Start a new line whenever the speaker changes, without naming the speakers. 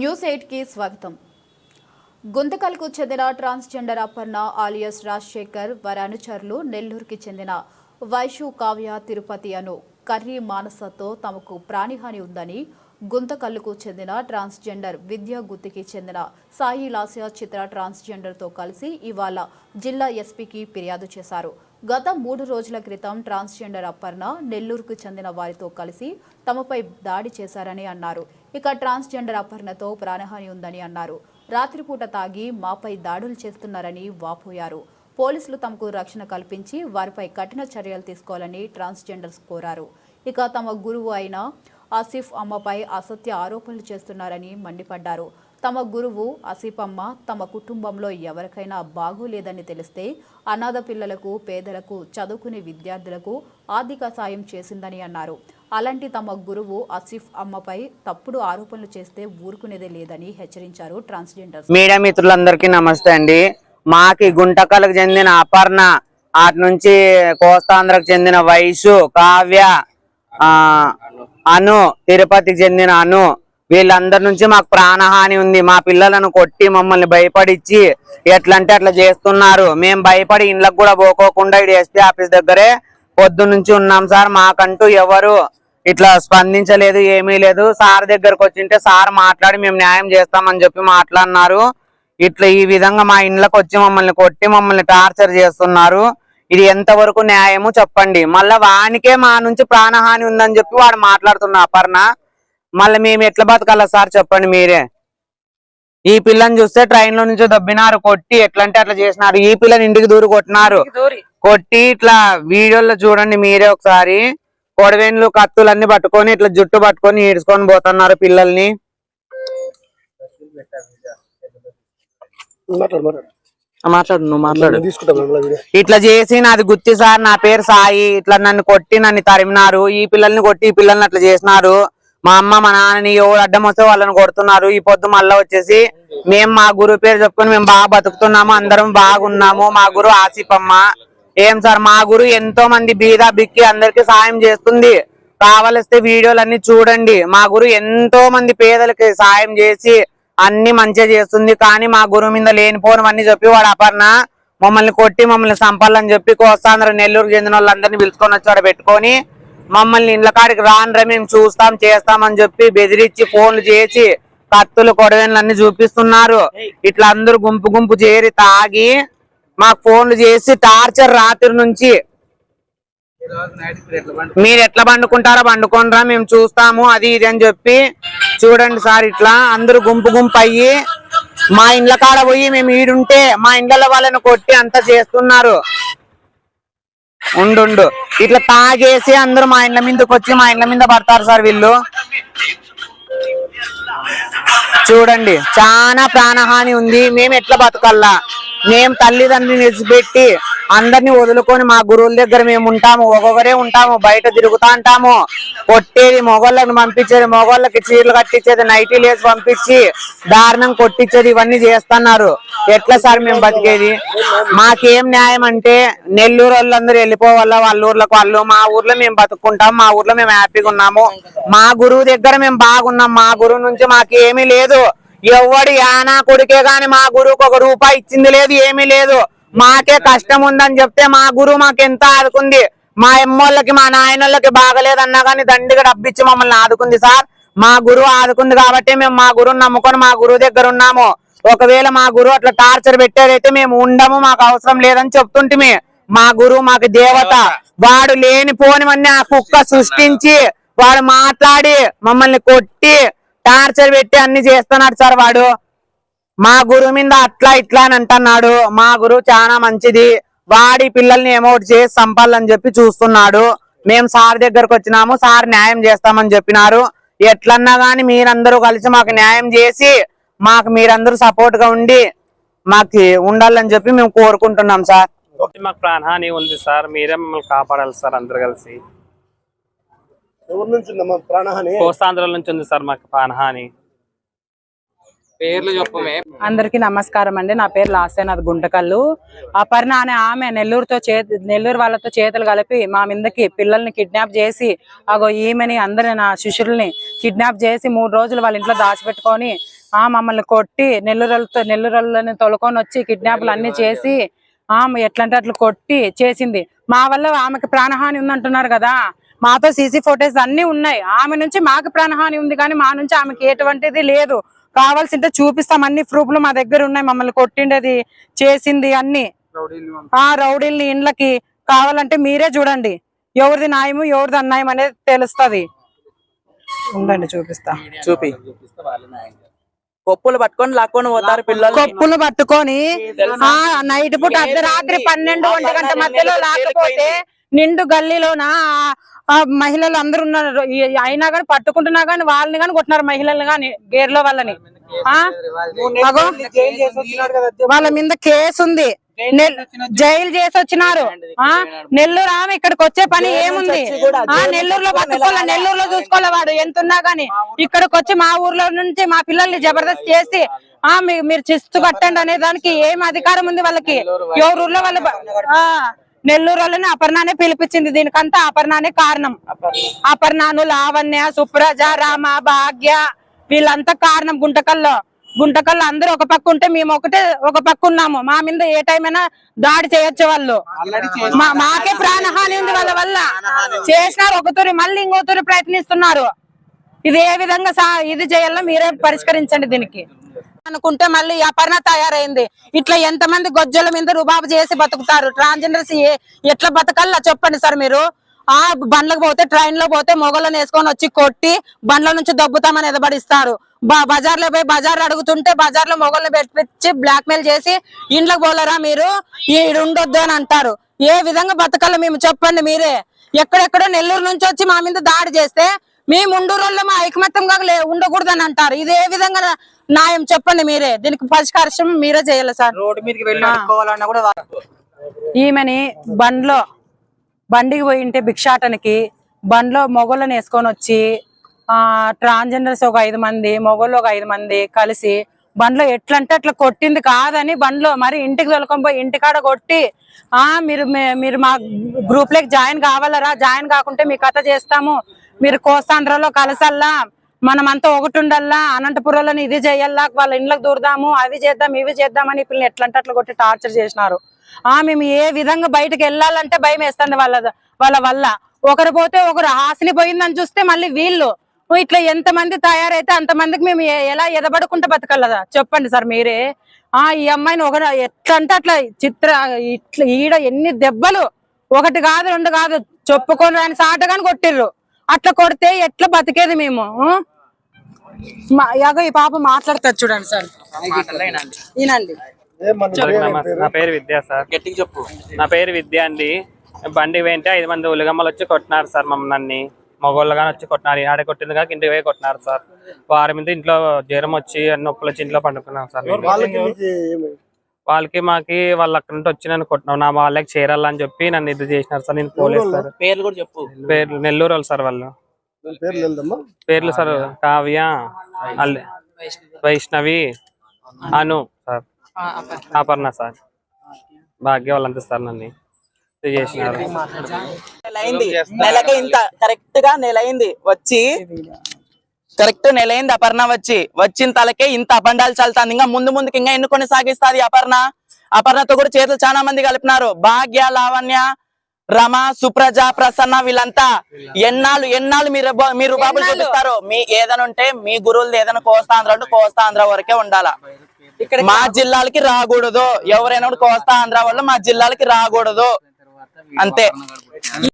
News ఎయిట్కి స్వాగతం. గుంతకల్కు చెందిన ట్రాన్స్జెండర్ అపర్ణ ఆలియస్ రాజశేఖర్ వారి అనుచరులు నెల్లూరుకి చెందిన వైషు కావ్య తిరుపతి అను కర్రీ మానసతో తమకు ప్రాణిహాని ఉందని గుంతకల్లుకు చెందిన ట్రాన్స్జెండర్ విద్యా గుత్తికి చెందిన సాయి లాస్య చిత్ర ట్రాన్స్జెండర్తో కలిసి ఇవాళ జిల్లా ఎస్పీకి ఫిర్యాదు చేశారు. గత మూడు రోజుల క్రితం ట్రాన్స్జెండర్ అపర్ణ నెల్లూరుకు చెందిన వారితో కలిసి తమపై దాడి చేశారని అన్నారు. ఇక ట్రాన్స్జెండర్ అపర్ణతో ప్రాణహాని ఉందని అన్నారు. రాత్రిపూట తాగి మాపై దాడులు చేస్తున్నారని వాపోయారు. పోలీసులు తమకు రక్షణ కల్పించి వారిపై కఠిన చర్యలు తీసుకోవాలని ట్రాన్స్జెండర్స్ కోరారు. ఇక తమ గురువు అయిన ఆసిఫ్ అమ్మపై అసత్య ఆరోపణలు చేస్తున్నారని మండిపడ్డారు. తమ గురువు ఆసిఫ్ అమ్మ తమ కుటుంబంలో ఎవరికైనా బాగోలేదని తెలిస్తే అనాథ పిల్లలకు పేదలకు చదువుకునే విద్యార్థులకు ఆర్థిక సాయం చేసిందని అన్నారు. అలాంటి తమ గురువు ఆసిఫ్ అమ్మపై తప్పుడు ఆరోపణలు చేస్తే ఊరుకునేదే లేదని హెచ్చరించారు ట్రాన్స్జెండర్స్
మీడియా మిత్రులందరికీ నమస్తే అండి. మాకి గుంటకలకు చెందిన అపర్ణ అటు నుంచి కోస్తాంధ్రకు చెందిన వయసు కావ్య అను తిరుపతికి చెందిన అను. వీళ్ళందరి నుంచి మాకు ప్రాణహాని ఉంది. మా పిల్లలను కొట్టి మమ్మల్ని భయపడిచ్చి ఎట్లంటే అట్లా చేస్తున్నారు. మేము భయపడి ఇండ్లకు కూడా పోకోకుండా ఇటు ఎస్పీ ఆఫీస్ దగ్గరే పొద్దు నుంచి ఉన్నాం సార్. మాకంటూ ఎవరు ఇట్లా స్పందించలేదు ఏమీ లేదు. సార్ దగ్గరకు వచ్చింటే సార్ మాట్లాడి మేము న్యాయం చేస్తామని చెప్పి మాట్లాడినారు. ఇట్లా ఈ విధంగా మా ఇండ్లకు వచ్చి మమ్మల్ని కొట్టి మమ్మల్ని టార్చర్ చేస్తున్నారు. ఇది ఎంతవరకు న్యాయము చెప్పండి. మళ్ళా వానికే మా నుంచి ప్రాణహాని ఉందని చెప్పి వాడు మాట్లాడుతున్నా. అపర్ణ మళ్ళీ మేము ఎట్లా బతకాలా సార్ చెప్పండి మీరే. ఈ పిల్లని చూస్తే ట్రైన్లో నుంచి దబ్బినారు కొట్టి ఎట్లంటే అట్లా చేసినారు. ఈ పిల్లని ఇంటికి దూరు కొట్టినారు. కొట్టి ఇట్లా వీడియోలో చూడండి మీరే ఒకసారి. కొడవేన్లు కత్తులన్నీ పట్టుకొని ఇట్లా జుట్టు పట్టుకొని ఈడ్చుకొని పోతున్నారు పిల్లల్ని.
మాట్లాడు
నువ్వు మాట్లాడు. ఇట్లా చేసి నాది గుత్తి సార్ నా పేరు సాయి ఇట్లా నన్ను కొట్టి నన్ను తరిమినారు ఈ పిల్లల్ని కొట్టి ఈ పిల్లల్ని అట్లా చేసినారు. మా అమ్మ మా నాన్నని ఎవరు అడ్డం వస్తే వాళ్ళని కొడుతున్నారు. ఈ పొద్దు మళ్ళా వచ్చేసి మేము మా గురువు పేరు చెప్పుకొని మేము బాగా బతుకుతున్నాము అందరం బాగున్నాము మా గురువు ఆసిఫమ్మ ఏం సార్ మా గురువు ఎంతో మంది బీద బిక్కి అందరికి సాయం చేస్తుంది. కావలిస్తే వీడియోలన్నీ చూడండి. మా గురువు ఎంతో మంది పేదలకి సాయం చేసి అన్ని మంచిగా చేస్తుంది. కానీ మా గురువు మీద లేనిపోనవన్నీ చెప్పి వాడు అపర్ణ మమ్మల్ని కొట్టి మమ్మల్ని సంపాలని చెప్పి కోస్తాంధ్ర నెల్లూరు చెందిన వాళ్ళందరినీ పిలుచుకొని వచ్చి పెట్టుకొని మమ్మల్ని ఇండ్ల కాడికి రానురా మేము చూస్తాం చేస్తామని చెప్పి బెదిరించి ఫోన్లు చేసి కత్తులు కొడవెన్లు అన్ని చూపిస్తున్నారు ఇట్లా అందరూ గుంపు గుంపు చేరి తాగి మాకు ఫోన్లు చేసి టార్చర్ రాత్రి నుంచి మీరు ఎట్లా పండుకుంటారో పండుకోనరా మేము చూస్తాము అది ఇది అని చెప్పి. చూడండి సార్ ఇట్లా అందరు గుంపు గుంపు అయ్యి మా ఇండ్ల కాడ పోయి మేము ఈడుంటే మా ఇండ్ల వాళ్ళని కొట్టి అంతా చేస్తున్నారు. ఉండు ఇట్లా తాగేసి అందరూ మా ఇండ్ల మీదకి వచ్చి మా ఇండ్ల మీద పడతారు సార్ వీళ్ళు. చూడండి చాలా ప్రాణహాని ఉంది. మేము ఎట్లా బతకల్లా? మేము తల్లిదండ్రులు నిలిచిపెట్టి అందరిని వదులుకొని మా గురువుల దగ్గర మేము ఉంటాము. ఒక్కొక్కరే ఉంటాము బయట తిరుగుతా ఉంటాము. కొట్టేది మొగోళ్ళని పంపించేది మొగోళ్ళకి చీరలు కట్టించేది నైటీలు వేసి పంపించి దారుణం కొట్టించేది ఇవన్నీ చేస్తున్నారు. ఎట్లా సార్ మేము బతికేది? మాకేం న్యాయం అంటే నెల్లూరు వాళ్ళందరూ వెళ్ళిపోవాలా వాళ్ళ ఊర్లకు వాళ్ళు మా ఊర్లో మేము బతుకుంటాం మా ఊర్లో మేము హ్యాపీగా ఉన్నాము. మా గురువు దగ్గర మేము బాగున్నాం మా గురువు నుంచి మాకు ఏమీ లేదు. ఎవడు యానా కొడుకే గాని మా గురువుకు ఒక రూపాయి ఇచ్చింది లేదు ఏమీ లేదు. మాకే కష్టం ఉందని చెప్తే మా గురువు మాకు ఎంత ఆదుకుంది? మా ఎమ్మోళ్ళకి మా నాయనోళ్ళకి బాగలేదన్నా కానీ దండిగా డబ్బిచ్చి మమ్మల్ని ఆదుకుంది సార్. మా గురువు ఆదుకుంది కాబట్టి మేము మా గురువుని నమ్ముకొని మా గురువు దగ్గర ఉన్నాము. ఒకవేళ మా గురువు అట్లా టార్చర్ పెట్టారైతే మేము ఉండము మాకు అవసరం లేదని చెప్తుంటిమి. మా గురువు మాకు దేవత. వాడు లేని పోనివన్నీ ఆ కుక్క సృష్టించి వాడు మాట్లాడి మమ్మల్ని కొట్టి టార్చర్ పెట్టి అన్ని చేస్తున్నాడు సార్ వాడు. మా గురువు మీద అట్లా ఇట్లా అని అంటున్నాడు. మా గురువు చాలా మంచిది. వాడి పిల్లల్ని ఏమౌట్ చేసి సంపాలని చెప్పి చూస్తున్నాడు. మేము సార్ దగ్గరకు వచ్చినాము. సార్ న్యాయం చేస్తామని చెప్పినారు. ఎట్లన్నా గాని మీరందరూ కలిసి మాకు న్యాయం చేసి మాకు మీరందరూ సపోర్ట్గా ఉండి మాకు ఉండాలని చెప్పి మేము కోరుకుంటున్నాం సార్.
మాకు ప్రాణహాని ఉంది సార్. మీరే మమ్మల్ని కాపాడాలి సార్ అందరు కలిసి.
ఎవరి నుంచి ఉందమ్మా ప్రాణహాని?
కోస్తాంధ్ర నుంచి ఉంది సార్ మాకు ప్రాణహాని.
పేర్లు చెప్పమే
అందరికీ నమస్కారం అండి. నా పేరు లాస్యనాథ్ గుంటకల్లు. అపర్ణ అనే ఆమె నెల్లూరుతో చే నెల్లూరు వాళ్ళతో చేతులు కలిపి మా మీదకి పిల్లల్ని కిడ్నాప్ చేసి అగో ఈమెని అందరి నా శిష్యుల్ని కిడ్నాప్ చేసి మూడు రోజులు వాళ్ళ ఇంట్లో దాచిపెట్టుకొని ఆ మమ్మల్ని కొట్టి నెల్లూరులతో నెల్లూరులని తొలుకొని వచ్చి కిడ్నాప్లు అన్ని చేసి ఆ ఎట్లంటే అట్లా కొట్టి చేసింది. మా వల్ల ఆమెకి ప్రాణహాని ఉందంటున్నారు కదా. మాతో సీసీ ఫోటోస్ అన్ని ఉన్నాయి. ఆమె నుంచి మాకు ప్రాణహాని ఉంది కానీ మా నుంచి ఆమెకి ఎటువంటిది లేదు. కావాల్సింటే చూపిస్తాం అన్ని ప్రూఫ్లు మా దగ్గర ఉన్నాయి. మమ్మల్ని కొట్టిండేది చేసింది అన్ని. ఆ రౌడీల్ని ఇండ్లకి కావాలంటే మీరే చూడండి. ఎవరిది న్యాయము ఎవరిది అన్యాయం అనేది తెలుస్తది. ఉండండి చూపిస్తా.
చూపి. కొప్పులు పట్టుకొని లాక్కొని పోతారు పిల్లలు
కొప్పులు పట్టుకొని ఆ నైట్ పూట అర్ధరాత్రి పన్నెండు ఒంటి గంట మధ్యలో లేకపోతే నిండు గల్లీలోన మహిళలు అందరూ ఉన్నారు. అయినా కానీ పట్టుకుంటున్నా గానీ వాళ్ళని గాని కొట్టినారు మహిళల్ని గాని గేర్లో వాళ్ళని. వాళ్ళ మీద కేసు ఉంది. జైలు చేసి వచ్చినారు ఆ? నెల్లూరు ఆమె ఇక్కడికి వచ్చే పని ఏముంది? ఆ నెల్లూరులో పట్టుకోలే. నెల్లూరులో చూసుకోలే వాడు. ఎంత ఉన్నా గానీ ఇక్కడికి వచ్చి మా ఊర్లో నుంచి మా పిల్లల్ని జబర్దస్త్ చేసి ఆ మీరు చిస్తు కట్టండి అనే దానికి ఏం అధికారం ఉంది వాళ్ళకి? ఎవరు ఊర్లో వాళ్ళ బ- ఆ నెల్లూరు వాళ్ళని అపర్ణానే పిలిపించింది. దీనికంతా అపర్ణానే కారణం. అపర్ణాను లావణ్య సుప్రజ రామ భాగ్య వీళ్ళంతా కారణం గుంటకల్లో. గుంటకల్లో అందరూ ఒక పక్క ఉంటే మేము ఒకటే ఒక పక్క ఉన్నాము. మా మీద ఏ టైం అయినా దాడి చేయొచ్చు వాళ్ళు. మాకే ప్రాణహాని ఉంది వాళ్ళ వల్ల. చేసినారు ఒక తూరి మళ్ళీ ఇంకో తూరి ప్రయత్నిస్తున్నారు. ఇది ఏ విధంగా ఇది చేయాలో మీరే పరిష్కరించండి దీనికి. అనుకుంటే మళ్ళీ అపర్ణ తయారైంది. ఇట్లా ఎంతమంది గొజ్జల మీద రుబాబు చేసి బతుకుతారు? ట్రాన్స్జెండర్స్ ఏ- ఎట్లా బతకాలి చెప్పండి సార్ మీరు? ఆ బండ్లకు పోతే ట్రైన్లో పోతే మొగలను వేసుకొని వచ్చి కొట్టి బండ్ల నుంచి దబ్బుతామని ఎదబడిస్తారు. బజార్లో పోయి బజార్ అడుగుతుంటే బజార్లో మొగలను పెట్టించి బ్లాక్ మెయిల్ చేసి ఇండ్లకు పోలరా మీరు? ఈడు ఉండొద్దు అని అంటారు. ఏ విధంగా బతకాలో మేము చెప్పండి మీరే? ఎక్కడెక్కడో నెల్లూరు నుంచి వచ్చి మా మీద దాడి చేస్తే మేము ఉండూరులో మా ఐకమత్యంగా ఉండకూడదు ఉండకూడదని అంటారు. ఇది ఏ విధంగా న్యాయం చెప్పండి మీరే. దీనికి పరిష్కారం మీరే చేయాలి సార్.
రోడ్డు మీదకి వెళ్ళి అడుక్కోవాలన్నా కూడా
ఈమెని బండ్లో బండికి పోయి ఉంటే భిక్షాటనకి బండ్లో మొగోళ్ళని వేసుకొని వచ్చి ఆ ట్రాన్స్జెండర్స్ ఒక ఐదు మంది మొగోళ్ళు ఒక ఐదు మంది కలిసి బండ్లో ఎట్లంటే అట్లా కొట్టింది కాదని బండ్లో మరి ఇంటికి తొలకొని పోయి ఇంటికాడ కొట్టి ఆ మీరు మీరు మా గ్రూప్లోకి జాయిన్ కావాలరా జాయిన్ కాకుంటే మీ కథ చేస్తాము మీరు కోస్తాంధ్రలో కలసల్లా మనమంతా ఒకటి ఉండల్లా అనంతపురంలో ఇది చేయాలా వాళ్ళ ఇండ్లకు దూరదాము అవి చేద్దాం ఇవి చేద్దామని పిల్లలు ఎట్లంటే అట్లా కొట్టి టార్చర్ చేసినారు. ఆ మేము ఏ విధంగా బయటకు వెళ్ళాలంటే భయం వేస్తుంది వాళ్ళ వాళ్ళ వల్ల. ఒకరు పోతే ఒకరు హాసిని పోయిందని చూస్తే మళ్ళీ వీళ్ళు. ఇట్లా ఎంత మంది తయారైతే అంతమందికి మేము ఎలా ఎదబడుకుంటే బతకల్లదా చెప్పండి సార్ మీరే. ఆ ఈ అమ్మాయిని ఒక ఎట్లా అంటే అట్లా చిత్ర ఇట్లా ఈడ ఎన్ని దెబ్బలు. ఒకటి కాదు రెండు కాదు. చెప్పుకొని రాని సాటగాని కొట్టిర్రు. అట్లా కొడితే ఎట్లా బతికేది మేము యాగో ఈ పాప మాట్లాడతారు చూడండి సార్. ఈనండి
నమస్తే. నా పేరు విద్య సార్.
గట్టిగా చెప్పు.
నా పేరు విద్య అండి. బండి వెంటే ఐదు మంది ఉలిగమ్మలు వచ్చి కొట్టినారు సార్ మమ్మల్ని. మగోళ్ళు కానీ వచ్చి కొట్టినారు. ఆడ కొట్టింది కాక ఇంటికి పోయి కొట్టినారు సార్. వారి మీద ఇంట్లో జ్వరం వచ్చి నొప్పులు వచ్చి ఇంట్లో పండుకున్నాం సార్.
వాళ్ళకి మీకు ఏమి?
వాళ్ళకి మాకి వాళ్ళు అక్కడ నుండి వచ్చి నన్ను కొట్టినాం. నా వాళ్ళకి చేరాలని చెప్పి నన్ను ఇది చేసినారు సార్. నేను పోలీస్ సార్.
పేర్లు కూడా చెప్పు.
పేర్లు నెల్లూరు వాళ్ళు సార్ వాళ్ళ.
పేర్లు
sir Kavya. Vaishnavi Anu sir. Aparna. Sir. Bhagya వాళ్ళంతా సార్ నన్ను. చేసినారు.
నెలకి ఇంత కరెక్ట్గా నెల అయింది. వచ్చి కరెక్ట్ నెల అయింది అపర్ణ వచ్చి. వచ్చిన తలకే ఇంత అబండాలు చల్తాంది ఇంకా ముందు ముందుకి ఇంకా ఎన్నుకొని సాగిస్తాది అపర్ణ? అపర్ణతో కూడా చేతులు చాలా మంది కలిపినారు. భాగ్య లావణ్య రమ సుప్రజ ప్రసన్న వీళ్ళంతా ఎన్నాళ్ళు ఎన్నాళ్ళు మీరు మీరు బాబులు చూపిస్తారు? మీ ఏదైనా ఉంటే మీ గురువులది ఏదైనా కోస్తాంధ్ర అంటే కోస్తాంధ్ర వరకే ఉండాలా? మా జిల్లాలకి రాకూడదు. ఎవరైనా కూడా కోస్తా ఆంధ్ర వాళ్ళు మా జిల్లాలకి రాకూడదు. అంతే.